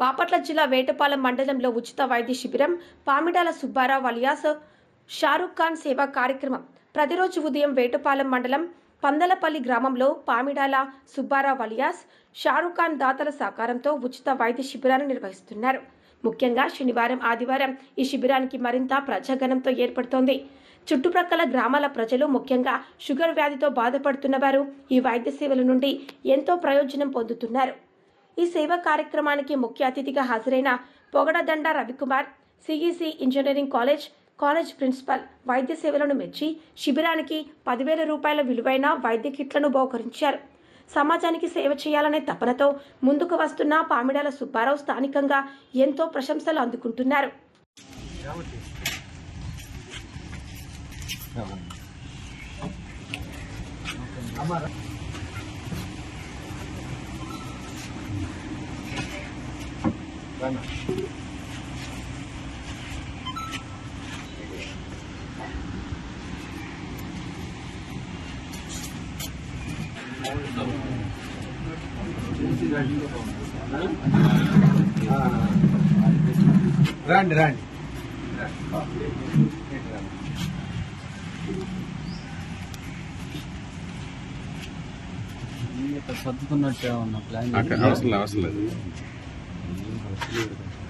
బాపట్ల జిల్లా వేటపాలెం మండలంలో ఉచిత వైద్య శిబిరం పామిడాల సుబ్బారావు అలియాస్ షారుఖ్ ఖాన్ సేవా కార్యక్రమం. ప్రతిరోజు ఉదయం వేటపాలెం మండలం పందలపల్లి గ్రామంలో పామిడాల సుబ్బారావు అలియాస్ షారుఖ్ ఖాన్ దాతల సహకారంతో ఉచిత వైద్య శిబిరాన్ని నిర్వహిస్తున్నారు. ముఖ్యంగా శనివారం ఆదివారం ఈ శిబిరానికి మరింత ప్రజాగణంతో ఏర్పడుతోంది. చుట్టుప్రక్కల గ్రామాల ప్రజలు ముఖ్యంగా షుగర్ వ్యాధితో బాధపడుతున్న వారు ఈ వైద్య సేవల నుండి ఎంతో ప్రయోజనం పొందుతున్నారు. ఈ సేవా కార్యక్రమానికి ముఖ్య అతిథిగా హాజరైన Pogadadanda Ravikumar CEC engineering college college principal వైద్య సేవలను మెచ్చి శిబిరానికి పదివేల రూపాయల విలువైన వైద్య కిట్లను బహుకరించారు. సమాజానికి సేవ చేయాలనే తపనతో ముందుకు వస్తున్న పామిడాల సుబ్బారావు స్థానికంగా ఎంతో ప్రశంసలు అందుకుంటున్నారు. రండి రండి. సర్దుతున్నట్టు ఉన్న ప్లాన్ అవసరం లేదు అవసరం లేదు. 嗯，好之的。